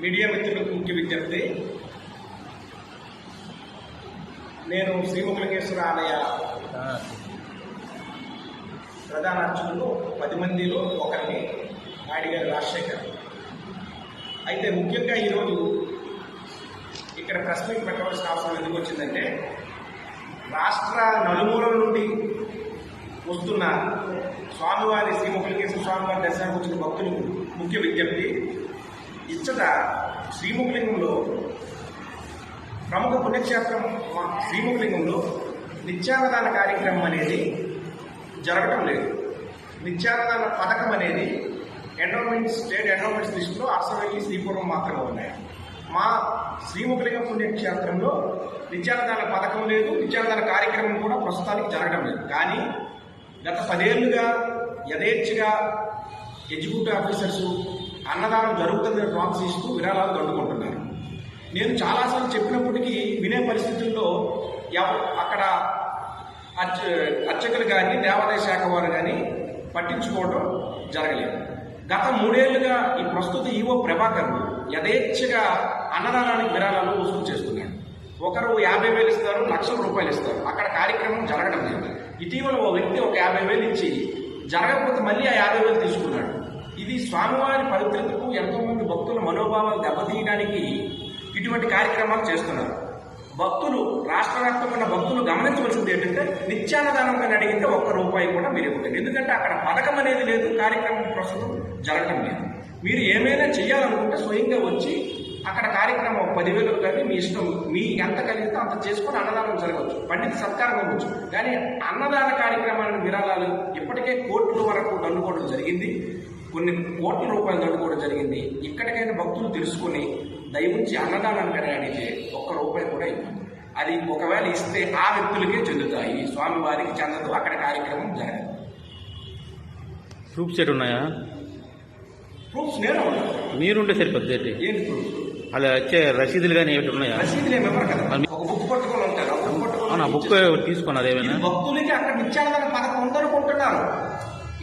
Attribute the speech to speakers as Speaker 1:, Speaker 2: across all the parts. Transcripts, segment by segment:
Speaker 1: Media మిత్రులు ముఖ్య విద్యార్థి నేను శ్రీముఖలింగేశ్వర ఆలయ ప్రధాన అర్చకులు పది మందిలో ఒకరిని నాయుడిగారి రాజశేఖర్. అయితే ముఖ్యంగా ఈరోజు ఇక్కడ ప్రెస్ పెట్టవలసిన అవసరం ఎందుకు వచ్చిందంటే రాష్ట్ర నలుమూలల నుండి వస్తున్న స్వామివారి శ్రీముఖలింగేశ్వర స్వామివారి దర్శనానికి వచ్చిన భక్తులు ముఖ్య విజ్ఞప్తి. ఇచ్చట శ్రీముఖలింగంలో ప్రముఖ పుణ్యక్షేత్రం మా శ్రీముఖలింగంలో నిత్యాన్నదాన కార్యక్రమం అనేది జరగటం లేదు. నిత్యాన్నదాన పథకం అనేది ఎండోమెంట్ స్టేట్ ఎండోమెంట్స్ లిస్టులో అసలు శ్రీపురం మాత్రమే ఉన్నాయి. మా శ్రీముఖలింగ పుణ్యక్షేత్రంలో నిత్యాన్నదాన పథకం లేదు నిత్యాన్నదాన కార్యక్రమం కూడా ప్రస్తుతానికి జరగడం లేదు. కానీ గత పదేళ్ళుగా యథేచ్ఛగా ఎగ్జిక్యూటివ్ ఆఫీసర్స్ అన్నదానం జరుగుతుందని ప్రామిస్ ఇస్తూ విరాళాలు దండుకుంటున్నారు నేను చాలాసార్లు చెప్పినప్పటికీ వినే పరిస్థితుల్లో ఎవ- అక్కడ అర్చ అర్చకులు కానీ దేవాదాయ శాఖ వారు కానీ పట్టించుకోవడం జరగలేదు. గత మూడేళ్ళుగా ఈ ప్రస్తుత ఈవో ప్రభాకర్ యథేచ్ఛగా అన్నదానానికి విరాళాలు వసూలు చేస్తున్నాడు. ఒకరు యాభై వేలు ఇస్తారు లక్షల రూపాయలు ఇస్తారు. అక్కడ కార్యక్రమం జరగడం లేదు. ఇటీవల ఓ వ్యక్తి ఒక యాభై వేలు ఇచ్చి జరగకపోతే మళ్ళీ ఆ యాభై వేలు తీసుకున్నాడు. ఇది స్వామివారి పవిత్రతకు ఎంతో మంది భక్తుల మనోభావాలు దెబ్బతీయడానికి ఇటువంటి కార్యక్రమాలు చేస్తున్నారు. భక్తులు రాష్ట్ర వ్యాప్తంగా ఉన్న భక్తులు గమనించవలసింది ఏంటంటే నిత్యాన్నదానం కానీ అడిగితే ఒక్క రూపాయి కూడా మీరు ఇవ్వకండి ఎందుకంటే అక్కడ పథకం అనేది లేదు కార్యక్రమం ప్రస్తుతం జరగడం లేదు. మీరు ఏమైనా చేయాలనుకుంటే స్వయంగా వచ్చి అక్కడ కార్యక్రమం పదివేలు కానీ మీ ఇష్టం మీ ఎంత కలిగితే అంత చేసుకొని అన్నదానం జరగవచ్చు. పండిత సత్కారం అవ్వచ్చు. కానీ అన్నదాన కార్యక్రమాలను విరాళాలు ఇప్పటికే కోట్ల వరకు దండుకోవడం జరిగింది. కొన్ని కోట్ల రూపాయలు దండుకోవడం జరిగింది. ఇక్కడికైనా భక్తులు తెలుసుకొని దయవుంచి అన్నదానానికి అని అడిగితే ఒక్క రూపాయి కూడా ఇవ్వదు. అది ఒకవేళ ఇస్తే ఆ వ్యక్తులకే చెందుతాయి. స్వామివారికి చెందదు. అక్కడ కార్యక్రమం జరగదు.
Speaker 2: ప్రూఫ్స్ ఎటు ఉన్నాయా?
Speaker 1: ప్రూఫ్స్ నేను.
Speaker 2: మీరుంటే సరిపోద్ది ఏంటి?
Speaker 1: ప్రూఫ్స్?
Speaker 2: అలా వచ్చే రసీదులు కానీ ఏమిటి ఉన్నాయా?
Speaker 1: రసీదులు ఏమి కదా. ఒక బుక్ పట్టుకొని ఉంటారు. ఆ బుక్ పట్టుకొని
Speaker 2: అవునా బుక్ తీసుకున్నారు ఏమైనా?
Speaker 1: భక్తులకి అక్కడ నిత్యానందన పథకం ఉందనుకుంటున్నారు.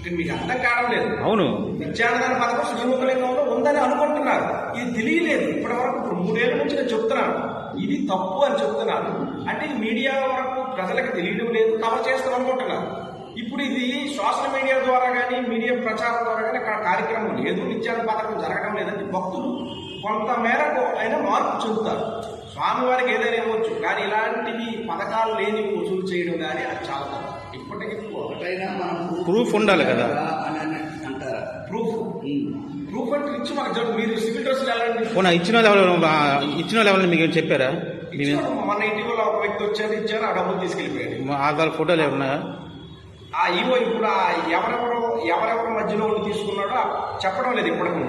Speaker 1: ఇక మీకు అర్థం కావడం లేదు.
Speaker 2: అవును.
Speaker 1: నిత్యానందన పథకం శ్రీముఖలింగంలో ఉందని అనుకుంటున్నారు. ఇది తెలియలేదు. ఇప్పటి వరకు ఇప్పుడు మూడేళ్ళ నుంచి నేను చెప్తున్నాను. ఇది తప్పు అని చెప్తున్నాను. అంటే మీడియా వరకు ప్రజలకు తెలియడం లేదు. కవర్ చేస్తాం అనుకుంటున్నారు. ఇప్పుడు ఇది సోషల్ మీడియా ద్వారా కానీ మీడియా ప్రచారం ద్వారా కానీ అక్కడ కార్యక్రమం లేదు. నిత్యానంద పథకం జరగడం లేదని భక్తులు కొంత మేరకు అయినా మార్పు చెందుతారు స్వామివారికి ఏదైనా ఇవ్వచ్చు. కానీ ఇలాంటివి పథకాలు లేని వసూలు చేయడం కానీ అది చాలా తప్పు. ఇప్పటికీ
Speaker 3: ఒకటైనా మనం
Speaker 2: Proof ఉండాలి కదా.
Speaker 3: అని అని అంటారా?
Speaker 1: ప్రూఫ్ ప్రూఫ్ అంటే ఇచ్చి మాకు మీరు సివిల్ డ్రెస్సులు వెళ్ళండి
Speaker 2: పోనా ఇచ్చిన ఆ, ఇచ్చిన ఎవరైనా మీకు ఏమైనా చెప్పారా? మీ
Speaker 1: ఇచ్చారు. మొన్న ఇటీవల ఒక వ్యక్తి వచ్చారు ఇచ్చారు ఆ డబ్బులు తీసుకెళ్ళిపోయాడు.
Speaker 2: ఆధార్ ఫోటోలు ఏమైనా ఉన్నాయా?
Speaker 1: ఆ ఈవో ఇప్పుడు ఎవరెవరు ఎవరెవరి మధ్యలో ఉండి తీసుకున్నాడో చెప్పడం లేదు ఇప్పటికి.